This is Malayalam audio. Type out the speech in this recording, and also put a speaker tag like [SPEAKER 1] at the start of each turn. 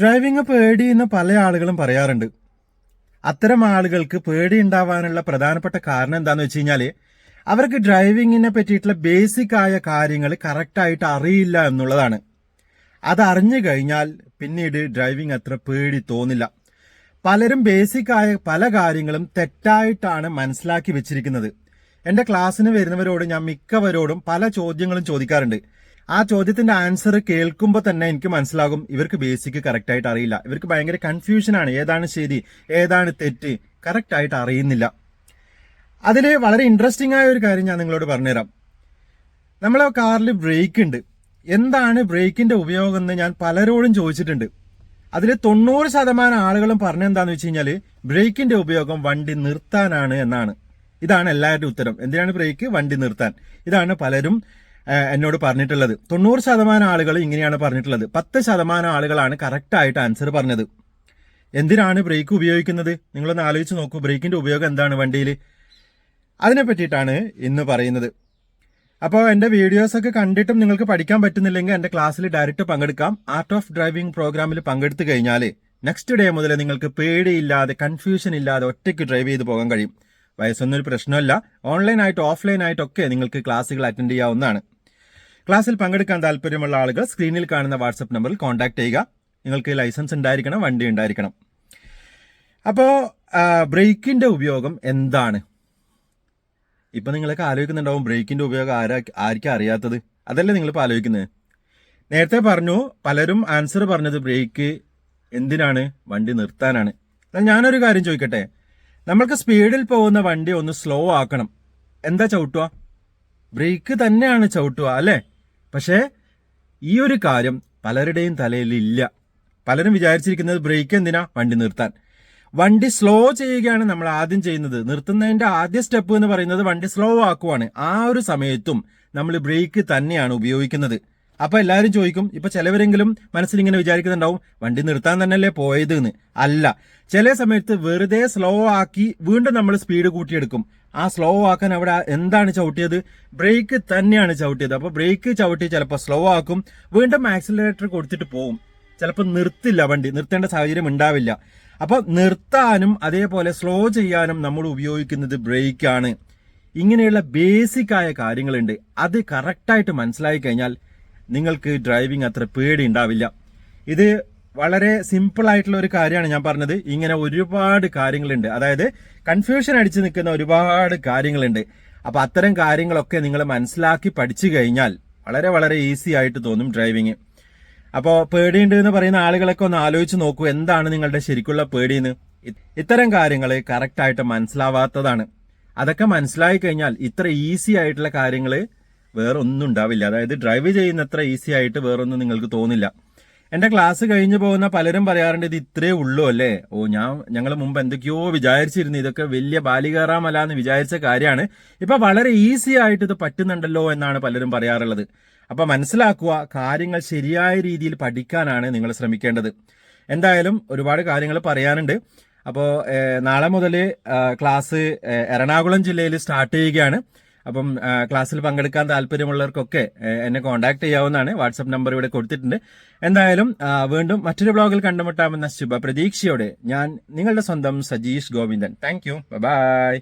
[SPEAKER 1] ഡ്രൈവിംഗ് പേടി എന്ന് പല ആളുകളും പറയാറുണ്ട്. അത്തരം ആളുകൾക്ക് പേടി ഉണ്ടാവാനുള്ള പ്രധാനപ്പെട്ട കാരണം എന്താന്ന് വെച്ച് കഴിഞ്ഞാൽ അവർക്ക് ഡ്രൈവിങ്ങിനെ പറ്റിയിട്ടുള്ള ബേസിക് ആയ കാര്യങ്ങൾ കറക്റ്റായിട്ട് അറിയില്ല എന്നുള്ളതാണ്. അത് അറിഞ്ഞു കഴിഞ്ഞാൽ പിന്നീട് ഡ്രൈവിംഗ് അത്ര പേടി തോന്നില്ല. പലരും ബേസിക് ആയ പല കാര്യങ്ങളും തെറ്റായിട്ടാണ് മനസ്സിലാക്കി വെച്ചിരിക്കുന്നത്. എന്റെ ക്ലാസ്സിന് വരുന്നവരോട് ഞാൻ മിക്കവരോടും പല ചോദ്യങ്ങളും ചോദിക്കാറുണ്ട്. ആ ചോദ്യത്തിന്റെ ആൻസർ കേൾക്കുമ്പോൾ തന്നെ എനിക്ക് മനസ്സിലാകും. ഇവർക്ക് ബേസിക് കറക്റ്റ് ആയിട്ട് അറിയില്ല. ഇവർക്ക് ഭയങ്കര കൺഫ്യൂഷനാണ് ഏതാണ് ശരി? ഏതാണ് തെറ്റ്? കറക്റ്റ് ആയിട്ട് അറിയുന്നില്ല. അതിൽ വളരെ ഇൻട്രസ്റ്റിംഗ് ആയ ഒരു കാര്യം ഞാൻ നിങ്ങളോട് പറഞ്ഞുതരാം. നമ്മളെ കാറിൽ ബ്രേക്ക് ഉണ്ട്. എന്താണ് ബ്രേക്കിന്റെ ഉപയോഗം എന്ന് ഞാൻ പലരോടും ചോദിച്ചിട്ടുണ്ട്. അതിൽ തൊണ്ണൂറ് ശതമാനം ആളുകളും പറഞ്ഞെന്താന്ന് വെച്ച് കഴിഞ്ഞാൽ ബ്രേക്കിന്റെ ഉപയോഗം വണ്ടി നിർത്താനാണ് എന്നാണ്. ഇതാണ് എല്ലാവരുടെ ഉത്തരം. എന്തിനാണ് ബ്രേക്ക് വണ്ടി നിർത്താൻ. ഇതാണ് പലരും എന്നോട് പറഞ്ഞിട്ടുള്ളത്. തൊണ്ണൂറ് ശതമാനം ആളുകൾ ഇങ്ങനെയാണ് പറഞ്ഞിട്ടുള്ളത്. പത്ത് ശതമാനം ആളുകളാണ് കറക്റ്റായിട്ട് ആൻസർ പറഞ്ഞത്. എന്തിനാണ് ബ്രേക്ക് ഉപയോഗിക്കുന്നത്? നിങ്ങളൊന്ന് ആലോചിച്ച് നോക്കൂ. ബ്രേക്കിന്റെ ഉപയോഗം എന്താണ് വണ്ടിയിൽ? അതിനെ പറ്റിയിട്ടാണ് ഇന്ന് പറയുന്നത്. അപ്പോൾ എന്റെ വീഡിയോസൊക്കെ കണ്ടിട്ടും നിങ്ങൾക്ക് പഠിക്കാൻ പറ്റുന്നില്ലെങ്കിൽ എന്റെ ക്ലാസ്സിൽ ഡയറക്റ്റ് പങ്കെടുക്കാം. ആർട്ട് ഓഫ് ഡ്രൈവിംഗ് പ്രോഗ്രാമിൽ പങ്കെടുത്തു കഴിഞ്ഞാൽ നെക്സ്റ്റ് ഡേ മുതൽ നിങ്ങൾക്ക് പേടിയില്ലാതെ കൺഫ്യൂഷൻ ഇല്ലാതെ ഒറ്റയ്ക്ക് ഡ്രൈവ് ചെയ്ത് പോകാൻ കഴിയും. വയസ്സൊന്നും ഒരു പ്രശ്നമല്ല. ഓൺലൈനായിട്ട് ഓഫ്ലൈനായിട്ടൊക്കെ നിങ്ങൾക്ക് ക്ലാസ്സുകൾ അറ്റൻഡ് ചെയ്യാവുന്നതാണ്. ക്ലാസ്സിൽ പങ്കെടുക്കാൻ താല്പര്യമുള്ള ആളുകൾ സ്ക്രീനിൽ കാണുന്ന വാട്സപ്പ് നമ്പറിൽ കോൺടാക്ട് ചെയ്യുക. നിങ്ങൾക്ക് ലൈസൻസ് ഉണ്ടായിരിക്കണം വണ്ടി ഉണ്ടായിരിക്കണം. അപ്പോൾ ബ്രേക്കിന്റെ ഉപയോഗം എന്താണ്? ഇപ്പം നിങ്ങളൊക്കെ ആലോചിക്കുന്നുണ്ടാവും ബ്രേക്കിന്റെ ഉപയോഗം ആരാ ആർക്കും അറിയാത്തത്? അതല്ലേ നിങ്ങളിപ്പോൾ ആലോചിക്കുന്നത്? നേരത്തെ പറഞ്ഞു പലരും ആൻസർ പറഞ്ഞത് ബ്രേക്ക് എന്തിനാണ്? വണ്ടി നിർത്താനാണ്. എന്നാൽ ഞാനൊരു കാര്യം ചോദിക്കട്ടെ? നമ്മൾക്ക് സ്പീഡിൽ പോകുന്ന വണ്ടി ഒന്ന് സ്ലോ ആക്കണം. എന്താ ചവിട്ടുക? ബ്രേക്ക് തന്നെയാണ് ചവിട്ടുക അല്ലേ? പക്ഷേ ഈ ഒരു കാര്യം പലരുടെയും തലയിൽ ഇല്ല. പലരും വിചാരിച്ചിരിക്കുന്നത് ബ്രേക്ക് എന്തിനാ? വണ്ടി നിർത്താൻ. വണ്ടി സ്ലോ ചെയ്യുകയാണ് നമ്മൾ ആദ്യം ചെയ്യുന്നത്. നിർത്തുന്നതിന്റെ ആദ്യ സ്റ്റെപ്പ് എന്ന് പറയുന്നത് വണ്ടി സ്ലോ ആക്കുവാണ്. ആ ഒരു സമയത്തും നമ്മൾ ബ്രേക്ക് തന്നെയാണ് ഉപയോഗിക്കുന്നത്. അപ്പൊ എല്ലാവരും ചോദിക്കും ഇപ്പൊ ചിലവരെങ്കിലും മനസ്സിൽ ഇങ്ങനെ വിചാരിക്കുന്നുണ്ടാവും വണ്ടി നിർത്താൻ തന്നെയല്ലേ പോയത് എന്ന് അല്ല ചില സമയത്ത് വെറുതെ സ്ലോ ആക്കി വീണ്ടും നമ്മൾ സ്പീഡ് കൂട്ടിയെടുക്കും. ആ സ്ലോ ആക്കാൻ അവിടെ എന്താണ് ചവിട്ടിയത്? ബ്രേക്ക് തന്നെയാണ് ചവിട്ടിയത്. അപ്പൊ ബ്രേക്ക് ചവിട്ടി ചിലപ്പോൾ സ്ലോ ആക്കും വീണ്ടും ആക്സിലറേറ്റർ കൊടുത്തിട്ട് പോവും. ചിലപ്പോൾ നിർത്തില്ല വണ്ടി നിർത്തേണ്ട സാഹചര്യം ഉണ്ടാവില്ല. അപ്പൊ നിർത്താനും അതേപോലെ സ്ലോ ചെയ്യാനും നമ്മൾ ഉപയോഗിക്കുന്നത് ബ്രേക്കാണ് ഇങ്ങനെയുള്ള ബേസിക് ആയ കാര്യങ്ങളുണ്ട്. അത് കറക്റ്റായിട്ട് മനസ്സിലായി കഴിഞ്ഞാൽ നിങ്ങൾക്ക് ഡ്രൈവിംഗ് അത്ര പേടി ഉണ്ടാവില്ല ഇത് വളരെ സിമ്പിൾ ആയിട്ടുള്ള ഒരു കാര്യമാണ് ഞാൻ പറഞ്ഞത്. ഇങ്ങനെ ഒരുപാട് കാര്യങ്ങളുണ്ട്. അതായത് കൺഫ്യൂഷൻ അടിച്ചു നിൽക്കുന്ന ഒരുപാട് കാര്യങ്ങളുണ്ട്. അപ്പൊ അത്തരം കാര്യങ്ങളൊക്കെ നിങ്ങൾ മനസ്സിലാക്കി പഠിച്ചു കഴിഞ്ഞാൽ വളരെ വളരെ ഈസി ആയിട്ട് തോന്നും ഡ്രൈവിങ് അപ്പോൾ പേടിയുണ്ട് എന്ന് പറയുന്ന ആളുകളൊക്കെ ഒന്ന് ആലോചിച്ച് നോക്കൂ എന്താണ് നിങ്ങളുടെ ശരിക്കുള്ള പേടിയെന്ന്? ഇത്തരം കാര്യങ്ങൾ കറക്റ്റായിട്ട് മനസ്സിലാവാത്തതാണ്. അതൊക്കെ മനസ്സിലായി കഴിഞ്ഞാൽ ഇത്ര ഈസി ആയിട്ടുള്ള കാര്യങ്ങൾ വേറെ ഒന്നും ഉണ്ടാവില്ല. അതായത് ഡ്രൈവ് ചെയ്യുന്നത്ര ഈസി ആയിട്ട് വേറൊന്നും നിങ്ങൾക്ക് തോന്നില്ല. എന്റെ ക്ലാസ് കഴിഞ്ഞു പോകുന്ന പലരും പറയാറുണ്ട് ഇത് ഇത്രേ ഉള്ളൂ അല്ലേ? ഓ ഞാൻ ഞങ്ങൾ മുമ്പ് എന്തൊക്കെയോ വിചാരിച്ചിരുന്നു. ഇതൊക്കെ വലിയ ബാലികേറാമല്ല എന്ന് വിചാരിച്ച കാര്യമാണ്. ഇപ്പൊ വളരെ ഈസി ആയിട്ട് ഇത് പറ്റുന്നുണ്ടല്ലോ എന്നാണ് പലരും പറയാറുള്ളത്. അപ്പൊ മനസ്സിലാക്കുക കാര്യങ്ങൾ ശരിയായ രീതിയിൽ പഠിക്കാനാണ് നിങ്ങൾ ശ്രമിക്കേണ്ടത്. എന്തായാലും ഒരുപാട് കാര്യങ്ങൾ പറയാനുണ്ട്. അപ്പോൾ നാളെ മുതൽ ക്ലാസ് എറണാകുളം ജില്ലയിൽ സ്റ്റാർട്ട് ചെയ്യുകയാണ്. അപ്പം ക്ലാസ്സിൽ പങ്കെടുക്കാൻ താല്പര്യമുള്ളവർക്കൊക്കെ എന്നെ കോൺടാക്ട് ചെയ്യാവുന്നതാണ്. വാട്സപ്പ് നമ്പർ ഇവിടെ കൊടുത്തിട്ടുണ്ട്. എന്തായാലും വീണ്ടും മറ്റൊരു ബ്ലോഗിൽ കണ്ടുമുട്ടാമെന്ന ശുഭ പ്രതീക്ഷയോടെ ഞാൻ നിങ്ങളുടെ സ്വന്തം Sajeesh Govindan. Thank you bye